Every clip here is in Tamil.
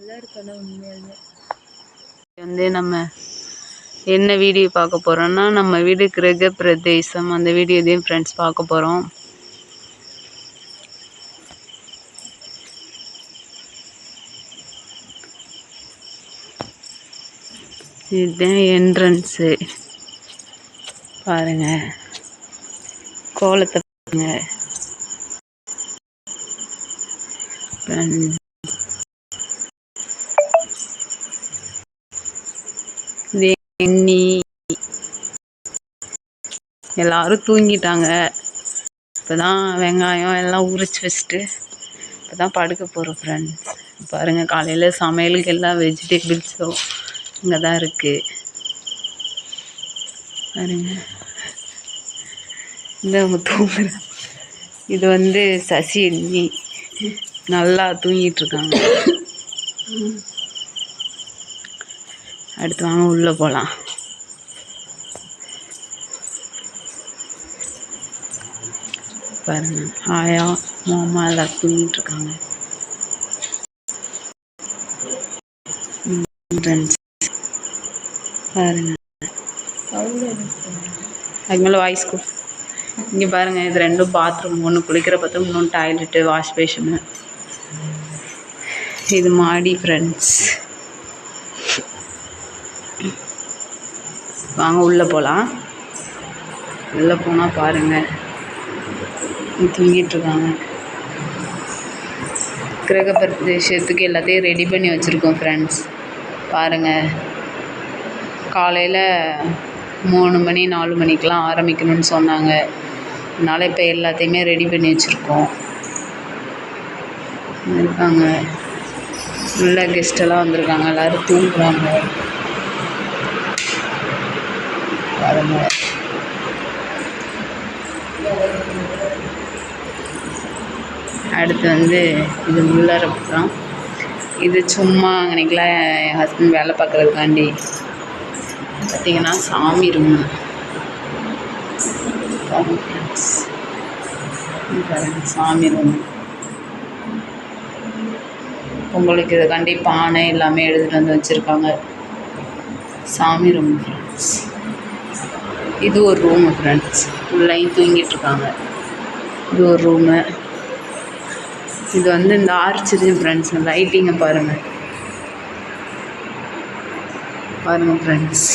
நல்லா இருக்கணும் உண்மையாலுமே. வந்து நம்ம என்ன வீடியோ பார்க்க போகிறோம்னா நம்ம வீடு கிரக பிரதேசம். அந்த வீடியோ இதையும் ஃப்ரெண்ட்ஸ் பார்க்க போகிறோம் இதுதான் என்ட்ரன்ஸு பாருங்க. கோலத்தை பாருங்க. Friends. எல்லாரும் தூங்கிட்டாங்க. இப்போதான் வெங்காயம் எல்லாம் உரிச்சு வச்சுட்டு இப்போ தான் படுக்க போகிறோம் ஃப்ரெண்ட்ஸ் பாருங்கள் காலையில் சமையலுக்கு எல்லா வெஜிடபிள்ஸும் இங்கே தான் இருக்குது பாருங்க. இந்த அவங்க தூங்குற இது வந்து சசி எண்ணி நல்லா தூங்கிட்டு இருக்காங்க. அடுத்து வாங்க உள்ளே போகலாம் பாருங்க ஆயா மாமா எல்லாம் தூங்கிட்டு இருக்காங்க. ஃப்ரெண்ட்ஸ் பாருங்க. அதுக்கு மேலே வாய்ஸ் கொடு இங்கே பாருங்க இது ரெண்டும் பாத்ரூம் ஒன்று குளிக்கிற பார்த்தோம் இன்னொன்று டாய்லெட்டு வாஷ் பேஷனு இது மாடி ஃப்ரெண்ட்ஸ் வாங்க உள்ளே போகலாம் உள்ளே போனால் பாருங்கள் தூங்கிட்டு இருக்காங்க. கிரக பிரதேசத்துக்கு எல்லாத்தையும் ரெடி பண்ணி வச்சுருக்கோம் ஃப்ரெண்ட்ஸ் பாருங்கள் காலையில் மூணு மணி நாலு மணிக்கெலாம் ஆரம்பிக்கணும்னு சொன்னாங்க. அதனால் இப்போ எல்லாத்தையுமே ரெடி பண்ணி வச்சுருக்கோம். இருக்காங்க. உள்ள கெஸ்டெல்லாம் வந்திருக்காங்க. எல்லோரும் தூங்குறாங்க. பாருங்க. அடுத்து வந்து இது உள்ளார போகிறோம் இது சும்மா அன்றைக்கெலாம் என் ஹஸ்பண்ட் வேலை பார்க்குறதுக்காண்டி. பார்த்தீங்கன்னா சாமி ரூம் சாமி ரூம் பொங்கலுக்கு இதுக்காண்டி பானை எல்லாமே எடுத்துகிட்டு வந்து வச்சுருக்காங்க. சாமி ரூம் ஃப்ரெண்ட்ஸ் இது ஒரு ரூமு ஃப்ரெண்ட்ஸ் உள்ளேயும் தூங்கிட்டு இருக்காங்க. இது ஒரு ரூமு இது வந்து இந்த ஆர்ச் ஃப்ரெண்ட்ஸ் லைட்டிங்கை பாருங்கள் பாருங்கள் ஃப்ரெண்ட்ஸ்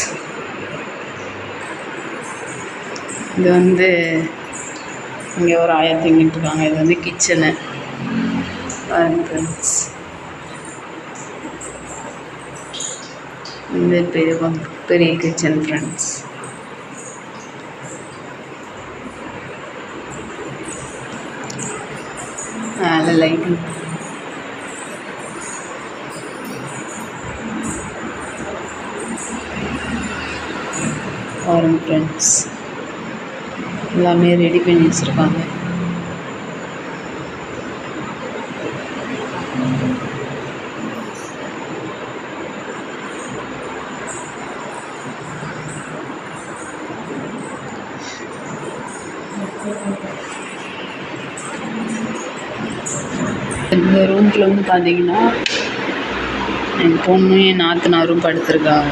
இது வந்து இங்கே ஒரு ஆயா தூங்கிட்டு இருக்காங்க. இது வந்து கிச்சனு பாருங்கள் ஃப்ரெண்ட்ஸ் இது பெரிய பெரிய கிச்சன் ஃப்ரெண்ட்ஸ் மேலே லைட்டிங் பாருங்க ஃப்ரெண்ட்ஸ் எல்லாமே ரெடி பண்ணி வச்சுருக்காங்க. ரூம்குள்ள வந்து பார்த்தீங்கன்னா என் பொண்ணு என் நாத்தனாரும் படுத்திருக்காங்க.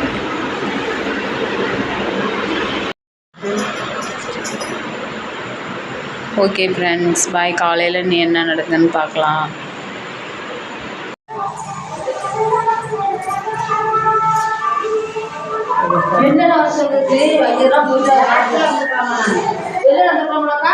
ஓகே ஃப்ரெண்ட்ஸ் பாய் காலையில் நீ என்ன நடக்குதுன்னு பார்க்கலாம் என்னடா சொல்றது? இதெல்லாம் போயிட்டு வெளில வந்துருக்கோம்லக்கா?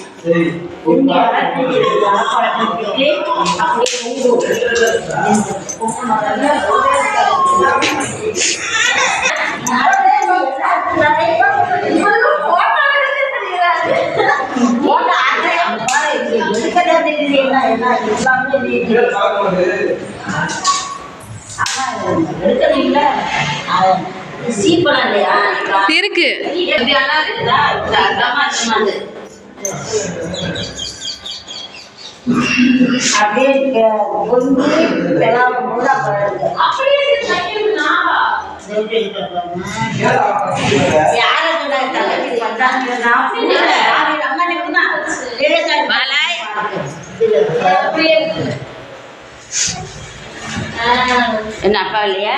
இருக்கு. அப்படியே கொஞ்சம் அம்மா நிற்குமா மலாய் என்ன அப்பா இல்லையா?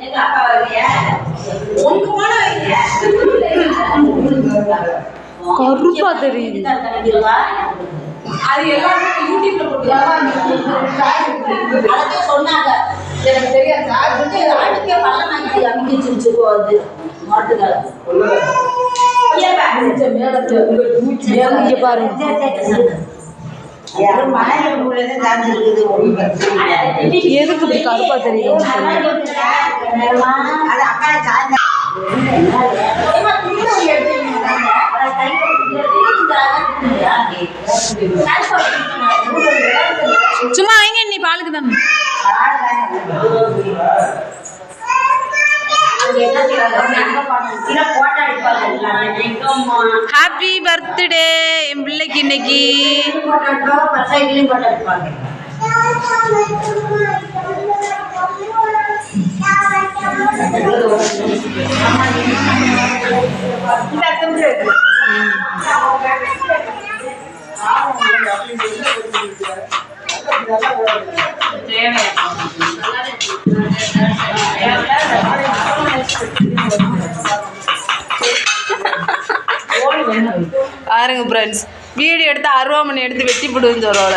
எங்க அப்பா வரலையா உங்க போன கருப்பா தெரியுது. அது எல்லாமே யூடியூப்ல போட்டு அதே சொன்னாங்க எனக்கு தெரியாது அது அடுக்கே பள்ளம் வாங்கி அமைக்கிச்சு அது மாட்டுகளை இங்க பாருங்க. எதுக்கு இப்படி கருப்பா சாய்ந்த சும்மா வைங்க நீ பாலுக்கு தானே. ஹாப்பி பர்த்டே என் பிள்ளைக்கு இன்னைக்கு. போட்டோ பாருங்க ஃப்ரெண்ட்ஸ் வீடியோ எடுத்து அருவாமனை எடுத்து வெட்டி போடுவேன்னு சொல்கிறோட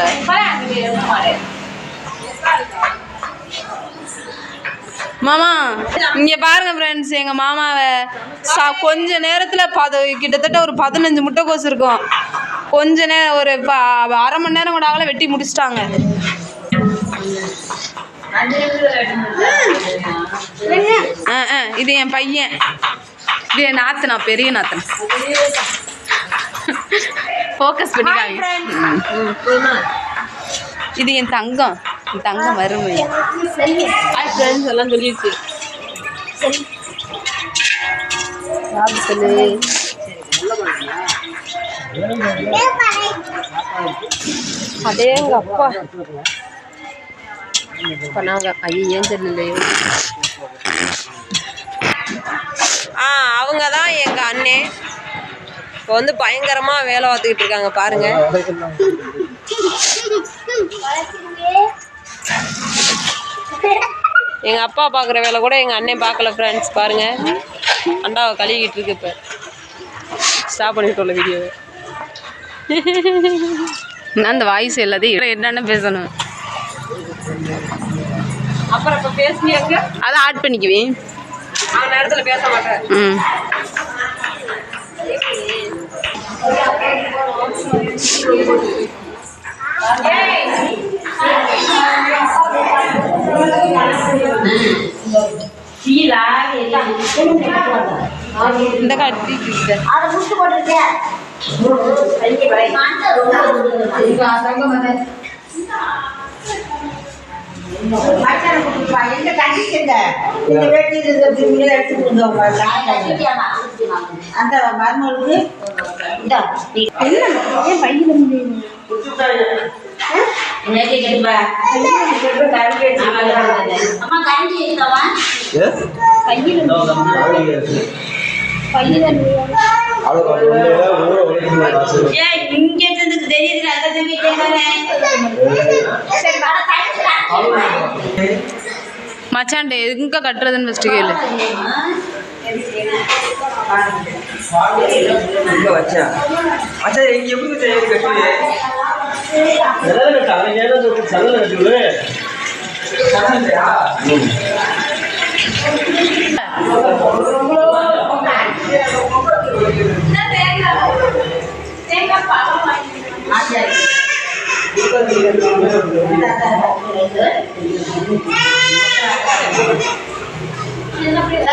மாமா இங்கே பாருங்க ஃப்ரெண்ட்ஸ் எங்கள் மாமாவை. சா கொஞ்ச நேரத்தில் பத கிட்டத்தட்ட ஒரு பதினஞ்சு முட்டைக்கோஸ் இருக்கும். கொஞ்ச நேரம் ஒரு ப அரை மணி நேரம் கூட ஆகல வெட்டி முடிச்சிட்டாங்க. ஆ ஆ இது என் பையன். இது என் நாத்தனா பெரிய நாத்தனா. ஃபோக்கஸ் பண்ணிக்காங்க இது என் தங்கம். என் தங்கம் வறுமை. எல்லாம் சொல்லிடுச்சு சொல்லு அதே எங்க அப்பா. நாங்கள் ஐயன் சொல்லலையே ஆ அவங்க தான் எங்கள் அண்ணே. இப்போ வந்து பயங்கரமாக வேலை பார்த்துக்கிட்டு இருக்காங்க பாருங்க. எங்கள் அப்பா பார்க்குற வேலை கூட எங்கள் அண்ணன் பார்க்கல ஃப்ரெண்ட்ஸ் பாருங்க. அண்டாவை கழுவிக்கிட்டு இருக்கு இப்போ. ஸ்டாப் பண்ணிட்டு உள்ள வீடியோவை நான் அந்த வாய்ஸ் எல்லாத்தையும் என்னென்ன பேசணும். அப்புறம் இப்போ பேசுனியாங்க அதை ஆட் பண்ணிக்குவேன். அவன் நேரத்தில் பேச மாட்டேன். இந்த கட்டி அதை போட்டுருக்கேன் எந்த அந்த மருமகளுக்கு? இந்தா, நீ- இன்னைக்கு கேட்பா. அம்மா கரண்டி இங்க அந்த தம்பி கேட்கறானே. சரி, வர மச்சான்டே எங்க கட்டுறதுன்னு ஃபஸ்ட்டு கேளு. இங்க வச்சா. அச்சா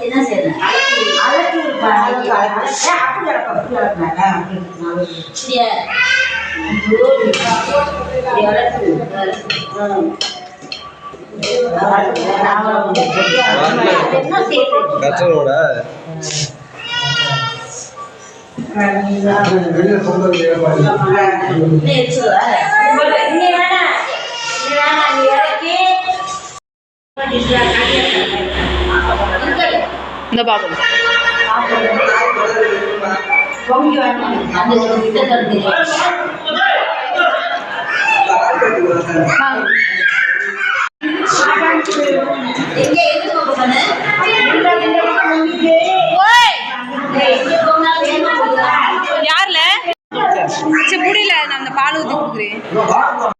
என்ன செய்யணும் அழகு அழகு அழகு அப்படி கிடக்கும் அப்படி கிடக்கும் சரியா கற்றலோட இந்த பாப்போம் யாருல சரி முடியல நான் அந்த எங்கே